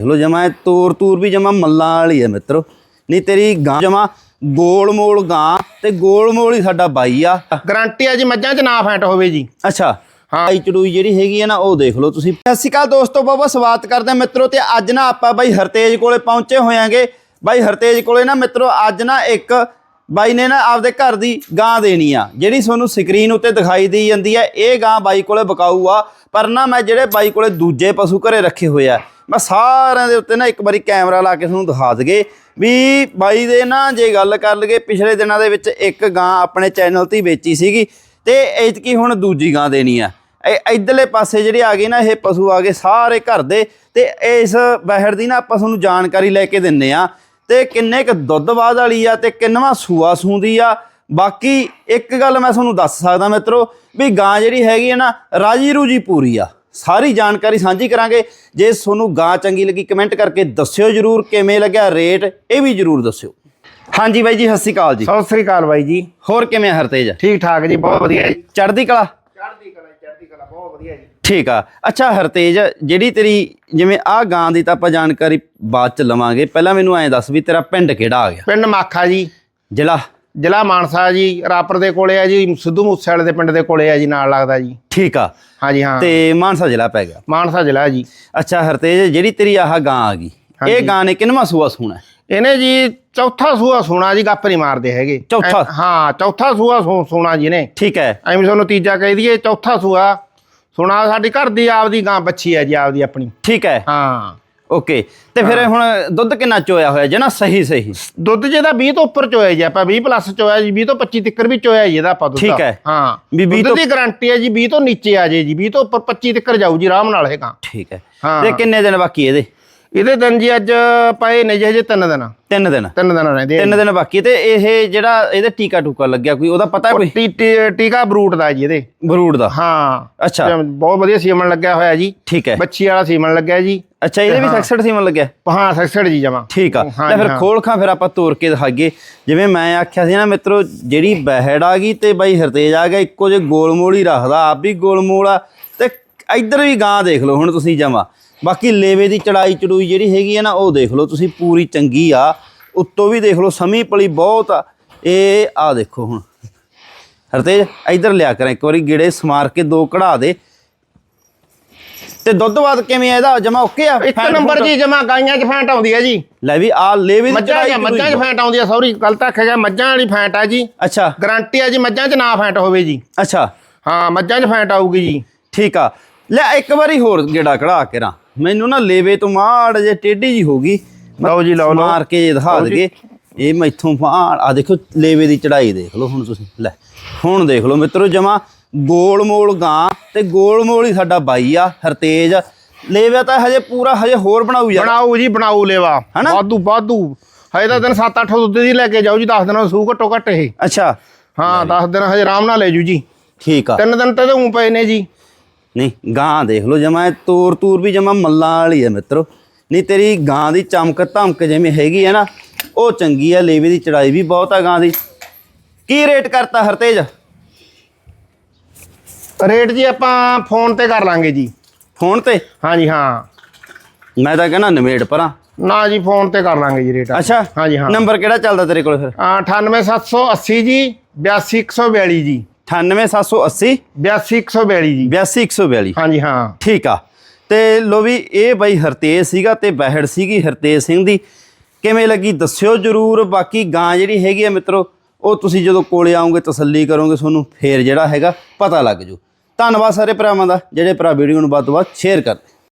ਲੋ ਜਮਾ ਤੂਰ ਤੂਰ ਵੀ ਜਮਾ ਮੱਲਾਂ ਵਾਲੀ ਹੈ ਮਿੱਤਰੋ। ਨਹੀਂ ਤੇਰੀ ਗਾਂ ਜਮਾ ਗੋਲ ਮੋਲ ਗਾਂ ਤੇ ਗੋਲ ਮੋਲ ਹੀ ਸਾਡਾ ਬਾਈ ਆ। ਗਾਰੰਟੀ ਆ ਜੀ ਮੱਝਾਂ 'ਚ ਨਾ ਫੈਂਟ ਹੋਵੇ ਜੀ। ਅੱਛਾ ਹਾਂ। ਆਈ ਚੜੂਈ ਜਿਹੜੀ ਹੈਗੀ ਹੈ ਨਾ ਉਹ ਦੇਖ ਲਓ ਤੁਸੀਂ। ਸਤਿ ਸ਼੍ਰੀ ਅਕਾਲ ਦੋਸਤੋ ਬਹੁਤ ਸਵਾਗਤ ਕਰਦੇ ਮਿੱਤਰੋ ਤੇ ਅੱਜ ਨਾ ਆਪਾਂ ਬਾਈ ਹਰਤੇਜ ਕੋਲੇ ਪਹੁੰਚੇ ਹੋਇਆਂਗੇ। ਬਾਈ ਹਰਤੇਜ ਕੋਲੇ ਨਾ ਮਿੱਤਰੋ ਅੱਜ ਨਾ ਇੱਕ ਬਾਈ ਨੇ ਨਾ ਆਪਦੇ ਘਰ ਦੀ ਗਾਂ ਦੇਣੀ ਆ, ਜਿਹੜੀ ਤੁਹਾਨੂੰ ਸਕਰੀਨ ਉੱਤੇ ਦਿਖਾਈ ਦੀ ਜਾਂਦੀ ਹੈ ਇਹ ਗਾਂ ਬਾਈ ਕੋਲੇ ਬਕਾਊ ਆ, ਪਰ ਨਾ ਮੈਂ ਜਿਹੜੇ ਬਾਈ ਕੋਲੇ ਦੂਜੇ ਪਸ਼ੂ ਘਰੇ ਰੱਖੇ ਹੋਏ ਆ, ਮੈਂ ਸਾਰਿਆਂ ਦੇ ਉੱਤੇ ਨਾ ਇੱਕ ਵਾਰੀ ਕੈਮਰਾ ਲਾ ਕੇ ਤੁਹਾਨੂੰ ਦਿਖਾ ਦਗੇ ਵੀ ਬਾਈ ਦੇ ਨਾ ਜੇ ਗੱਲ ਕਰ ਲਈਏ, ਪਿਛਲੇ ਦਿਨਾਂ ਦੇ ਵਿੱਚ ਇੱਕ ਗਾਂ ਆਪਣੇ ਚੈਨਲ ਤੇ ਵੇਚੀ ਸੀਗੀ ਤੇ ਐਤਕੀ ਹੁਣ ਦੂਜੀ ਗਾਂ ਦੇਣੀ ਆ। ਇਹ ਇਧਰਲੇ ਪਾਸੇ ਜਿਹੜੇ ਆ ਗਏ ਨਾ, ਇਹ ਪਸ਼ੂ ਆ ਗਏ ਸਾਰੇ ਘਰ ਦੇ ਤੇ ਇਸ ਬਹਿੜ ਦੀ ਨਾ ਆਪਾਂ ਤੁਹਾਨੂੰ ਜਾਣਕਾਰੀ ਲੈ ਕੇ ਦਿੰਨੇ ਆ ਤੇ ਕਿੰਨੇ ਕ ਦੁੱਧ ਬਾਦ ਵਾਲੀ ਆ ਤੇ ਕਿੰਨਵਾ ਸੂਆ ਸੂੰਦੀ ਆ। ਬਾਕੀ ਇੱਕ ਗੱਲ ਮੈਂ ਤੁਹਾਨੂੰ ਦੱਸ ਸਕਦਾ ਮਿੱਤਰੋ ਵੀ ਗਾਂ ਜਿਹੜੀ ਹੈਗੀ ਹੈ ਨਾ ਰਾਜੀ ਰੂਜੀ ਪੂਰੀ ਆ। ਸਾਰੀ ਜਾਣਕਾਰੀ ਸਾਂਝੀ ਕਰਾਂਗੇ। ਜੇ ਤੁਹਾਨੂੰ ਗਾਂ ਚੰਗੀ ਲੱਗੀ ਕਮੈਂਟ ਕਰਕੇ ਦੱਸਿਓ ਜਰੂਰ ਕਿਵੇਂ ਲੱਗਿਆ ਰੇਟ ਇਹ ਵੀ ਜਰੂਰ ਦੱਸਿਓ। ਹਾਂਜੀ ਬਾਈ ਜੀ ਸਤਿ ਸ਼੍ਰੀ ਅਕਾਲ ਜੀ। ਸਤਿ ਸ੍ਰੀ ਅਕਾਲ ਬਾਈ ਜੀ। ਹੋਰ ਕਿਵੇਂ ਹਰਤੇਜ? ਠੀਕ ਠਾਕ ਜੀ ਬਹੁਤ ਵਧੀਆ ਜੀ। ਚੜ੍ਹਦੀ ਕਲਾ ਚੜ੍ਹਦੀ ਕਲਾ ਚੜ੍ਹਦੀ ਕਲਾ ਬਹੁਤ ਵਧੀਆ ਜੀ। ਠੀਕ ਆ। ਅੱਛਾ ਹਰਤੇਜ ਜਿਹੜੀ ਤੇਰੀ ਜਿਵੇਂ ਆ ਗਾਂ ਦੀ ਤਾਂ ਆਪਾਂ ਜਾਣਕਾਰੀ ਬਾਅਦ ਚ ਲਵਾਂਗੇ। ਪਹਿਲਾਂ ਮੈਨੂੰ ਐਂ ਦੱਸ ਵੀ ਤੇਰਾ ਪਿੰਡ ਕਿਹੜਾ ਆ ਗਿਆ? ਪਿੰਡ ਮਾਖਾ ਜੀ। ਜ਼ਿਲ੍ਹਾ? ਜ਼ਿਲ੍ਹਾ ਮਾਨਸਾ ਜੀ। ਰਾਪਰ ਦੇ ਕੋਲੇ ਆ ਜੀ ਸਿੱਧੂ ਮੂਸੇਵਾਲੇ ਦੇ ਪਿੰਡ ਦੇ ਕੋਲੇ ਆ ਜੀ ਨਾਲ ਲੱਗਦਾ ਜੀ। ਠੀਕ ਆ। ਹਾਂਜੀ ਹਾਂ। ਤੇ ਮਾਨਸਾ ਜ਼ਿਲ੍ਹਾ ਪੈ ਗਿਆ। ਮਾਨਸਾ ਜ਼ਿਲ੍ਹਾ ਜੀ। ਅੱਛਾ ਹਰਤੇਜ ਜਿਹੜੀ ਤੇਰੀ ਆਹ ਗਾਂ ਆ ਗਈ ਇਹ ਗਾਂ ਨੇ ਕਿੰਨਵਾਂ ਸੂਆ ਸੂਣਾ? ਇਹਨੇ ਜੀ ਚੌਥਾ ਸੂਆ ਸੋਨਾ ਜੀ ਗੱਪ ਨਹੀਂ ਮਾਰਦੇ ਹੈਗੇ। ਚੌਥਾ? ਹਾਂ ਚੌਥਾ ਸੂਆ ਸੋ- ਸੋਨਾ ਜੀ ਨੇ। ਠੀਕ ਹੈ ਐਵੇਂ ਤੁਹਾਨੂੰ ਤੀਜਾ ਕਹਿ ਦਈਏ ਚੌਥਾ ਸੂਆ ਸੋਨਾ ਸਾਡੀ ਘਰ ਦੀ ਆਪਦੀ ਗਾਂ ਬੱਚੀ ਹੈ ਜੀ ਆਪਦੀ ਆਪਣੀ। ਠੀਕ ਹੈ। ਹਾਂ। ਓਕੇ ਤੇ ਫਿਰ ਹੁਣ ਦੁੱਧ ਕਿੰਨਾ ਚੋਇਆ ਹੋਇਆ ਜਨਾ ਸਹੀ ਸਹੀ? ਦੁੱਧ ਜਿਹਦਾ 20 ਤੋਂ ਉੱਪਰ ਚੋਇਆ ਜੀ ਆਪਾਂ 20 ਪਲੱਸ ਚੋਇਆ ਜੀ 20 ਤੋਂ 25 ਤੱਕਰ ਵੀ ਚੋਇਆ ਜੀ ਇਹਦਾ ਆਪਾਂ ਦੁੱਧ ਠੀਕ ਹੈ। ਹਾਂ। ਵੀ 20 ਦੁੱਧ ਤੋਂ- ਦੀ ਗਾਰੰਟੀ ਹੈ ਜੀ 20 ਤੋਂ ਨੀਚੇ ਆ ਜੇ ਜੀ 20 ਤੋਂ ਉੱਪਰ 25 ਤੱਕਰ ਜਾਊ ਜੀ ਆਰਾਮ ਨਾਲ ਇਹ ਗਾਂ ਠੀਕ ਹਾਂ। ਤੇ ਕਿੰਨੇ ਦਿਨ ਬਾਕੀ ਇਹਦੇ? ਇਹਦੇ ਦਿਨ ਜੀ ਅੱਜ ਪਏ ਨੇ ਜੀ ਹਜੇ ਤਿੰਨ ਦਿਨ। ਤਿੰਨ ਦਿਨ। ਤਿੰਨ ਦਿਨ ਰਹਿੰਦੇ ਆ ਤਿੰਨ ਦਿਨ ਬਾਕੀ ਤੇ ਇਹ ਜਿਹੜਾ ਇਹਦੇ ਟੀਕਾ ਟੂਕਾ ਲੱਗਿਆ ਕੋਈ ਉਹਦਾ ਪਤਾ ਕੋਈ? ਟੀਕਾ ਬਰੂਟ ਦਾ ਜੀ ਇਹਦੇ। ਬਰੂਡ ਦਾ? ਹਾਂ। ਅੱਛਾ। ਬਹੁਤ ਵਧੀਆ ਸੀਮਨ ਲੱਗਿਆ ਹੋਇਆ ਜੀ। ਠੀਕ ਹੈ। ਬੱਚੀ ਵਾਲਾ ਸੀਮਨ ਲੱਗਿਆ ਜੀ। ਅੱਛਾ ਇਹਦੇ ਵੀ ਸੈਕਸਡ ਸੀਮਨ ਲੱਗਿਆ? ਹਾਂ ਸੈਕਸੜ ਜੀ ਜਮਾ। ਠੀਕ ਆ। ਤਾਂ ਫਿਰ। ਖੋਲ ਖਾਂ ਫਿਰ ਆਪਾਂ ਤੋੜ ਕੇ ਦਿਖਾਈਏ। ਜਿਵੇਂ ਮੈਂ ਆਖਿਆ ਸੀ ਨਾ ਮਿੱਤਰੋ ਜਿਹੜੀ ਬਹਿੜ ਆ ਗਈ ਤੇ ਬਾਈ ਹਰਤੇਜ ਆ ਗਿਆ ਇੱਕੋ ਜੇ ਗੋਲਮੋਲ ਹੀ ਰੱਖਦਾ ਆਪ ਵੀ ਗੋਲਮੋਲ ਆ। ਤੇ ਇੱਧਰ ਵੀ ਗਾਂ ਦੇਖ ਲਓ ਹੁਣ ਤੁਸੀਂ ਜਮਾ। ਬਾਕੀ ਲੇਵੇ ਦੀ ਚੜਾਈ ਚੜੂਈ ਜਿਹੜੀ ਹੈਗੀ ਆ ਨਾ ਉਹ ਦੇਖ ਲਓ ਤੁਸੀਂ ਪੂਰੀ ਚੰਗੀ ਆ। ਉੱਤੋਂ ਵੀ ਦੇਖ ਲਓ ਸਮੀ ਪਲੀ ਬਹੁਤ ਆ। ਇਹ ਆ ਦੇਖੋ ਹੁਣ। ਹਰਤੇਜ ਇੱਧਰ ਲਿਆ ਕਰਾਂ ਇੱਕ ਵਾਰੀ ਗੇੜੇ ਸਮਾਰ ਕੇ ਦੋ ਕਢਾ ਦੇ। ਤੇ ਦੁੱਧ ਬਾਦ ਕਿਵੇਂ ਆ ਇਹਦਾ? ਜਮਾ ਓਕੇ ਆ? ਇੱਕ ਨੰਬਰ? ਜੀ ਜਮਾ ਗਾਈਆਂ 'ਚ ਫੈਂਟ ਆਉਂਦੀ ਹੈ ਜੀ। ਲੈ ਵੀ ਆ ਲੇਵੇ ਦੀ ਚੜਾਈ ਮੱਝਾਂ 'ਚ ਫੈਂਟ ਆਉਂਦੀ ਹੈ ਸੌਰੀ ਗਲਤ ਆਖਿਆ ਮੱਝਾਂ ਵਾਲੀ ਫੈਂਟ ਆ ਜੀ। ਅੱਛਾ। ਗਾਰੰਟੀ ਆ ਜੀ ਮੱਝਾਂ 'ਚ ਨਾ ਫੈਂਟ ਹੋਵੇ ਜੀ। ਅੱਛਾ। ਹਾਂ ਮੱਝਾਂ 'ਚ ਫੈਂਟ ਆਊਗੀ ਜੀ। ਠੀਕ ਆ। ਲੈ ਇੱਕ ਵਾਰੀ ਹੋਰ ਗੇੜਾ ਕਢਾ ਕੇ ਰਾਂ ਮੈਨੂੰ ਨਾ ਲੇਵੇ ਤੋਂ ਮਾੜ ਜੇ ਟੇਢੀ ਜੀ ਹੋ ਗਈ। ਲਓ ਜੀ, ਲਓ। ਮਾਰ ਕੇ ਜੇ ਦਿਖਾ ਦਗੇ ਇਹ ਮੈਥੋਂ ਫਾੜ ਆ ਦੇਖੋ ਲੇਵੇ ਦੀ ਚੜਾਈ ਦੇਖ ਲਓ ਹੁਣ ਤੁਸੀਂ ਲੈ ਹੁਣ ਦੇਖ ਲਓ ਮਿੱਤਰੋ ਜਮਾ ਗੋਲ ਮੋਲ ਗਾਂ ਤੇ ਗੋਲ ਮੋਲ ਹੀ ਸਾਡਾ ਬਾਈ ਆ ਹਰਤੇਜ। ਲੇਵੇ ਤਾਂ ਹਜੇ ਪੂਰਾ ਹਜੇ ਹੋਰ ਬਣਾਉ ਯਾਰ। ਬਣਾਓ ਜੀ ਬਣਾਓ ਲੇਵਾ। ਹਨਾ? ਵਾਧੂ ਵਾਧੂ। ਹਜੇ ਤਾਂ ਦਿਨ 7-8 ਦੁੱਧ ਦੀ ਲੈ ਕੇ ਜਾਓ ਜੀ 10 ਦਿਨਾਂ ਸੂ ਘੱਟੋ ਘੱਟ ਇਹ। ਅੱਛਾ। ਹਾਂ 10 ਦਿਨ ਹਜੇ ਆਰਾਮ ਨਾਲ ਲੈ ਜੂ ਜੀ। ਠੀਕ ਆ। ਤਿੰਨ ਦਿਨ ਤੇ ਉਂ ਪਏ ਨੇ ਜੀ। ਨਹੀਂ ਗਾਂ ਦੇਖ ਲਓ ਜਮਾ ਤੂਰ ਤੂਰ ਵੀ ਜਮਾ ਮੱਲਾਂ ਵਾਲੀ ਹੈ ਮਿੱਤਰੋ। ਨਹੀਂ ਤੇਰੀ ਗਾਂ ਦੀ ਚਮਕ ਧਮਕ ਜਿਵੇਂ ਹੈਗੀ ਹੈ ਨਾ ਉਹ ਚੰਗੀ ਹੈ ਲੇਵੇ ਦੀ ਚੜਾਈ ਵੀ ਬਹੁਤ ਹੈ ਗਾਂ ਦੀ। ਕੀ ਰੇਟ ਕਰਤਾ ਹਰਤੇਜ? ਰੇਟ ਜੀ ਆਪਾਂ ਫੋਨ ਤੇ ਕਰ ਲਾਂਗੇ ਜੀ। ਫੋਨ ਤੇ? ਹਾਂਜੀ ਹਾਂ। ਮੈਂ ਤਾਂ ਕਹਿੰਦਾ ਨਿਮੇੜ ਪਰਾਂ। ਨਾ ਜੀ ਫੋਨ ਤੇ ਕਰ ਲਾਂਗੇ ਜੀ ਰੇਟ। ਅੱਛਾ ਹਾਂਜੀ ਹਾਂ। ਨੰਬਰ ਕਿਹੜਾ ਚੱਲਦਾ ਤੇਰੇ ਕੋਲ ਫਿਰ? 98780 ਜੀ 82142 ਜੀ। 98780 82142 ਜੀ। 82142 ਹਾਂਜੀ ਹਾਂ। ਠੀਕ ਆ। ਤੇ ਲੋ ਵੀ ਇਹ ਬਾਈ ਹਰਤੇਜ ਸੀਗਾ ਤੇ ਬਹਿੜ ਸੀਗੀ ਹਰਤੇਜ ਸਿੰਘ ਦੀ। ਕਿਵੇਂ ਲੱਗੀ? ਦੱਸਿਓ ਜਰੂਰ। ਬਾਕੀ ਗਾਂ ਜਿਹੜੀ ਹੈਗੀ ਆ ਮਿੱਤਰੋ ਉਹ ਤੁਸੀਂ ਜਦੋਂ ਕੋਲੇ ਆਓਗੇ ਤਸੱਲੀ ਕਰੋਗੇ ਤੁਹਾਨੂੰ ਫੇਰ ਜਿਹੜਾ ਹੈਗਾ ਪਤਾ ਲੱਗ ਜੂ। ਧੰਨਵਾਦ ਸਾਰੇ ਭਰਾਵਾਂ ਦਾ ਜਿਹੜੇ ਭਰਾ ਵੀਡੀਓ ਨੂੰ ਵੱਧ ਤੋਂ ਵੱਧ ਸ਼ੇਅਰ ਕਰਦੇ।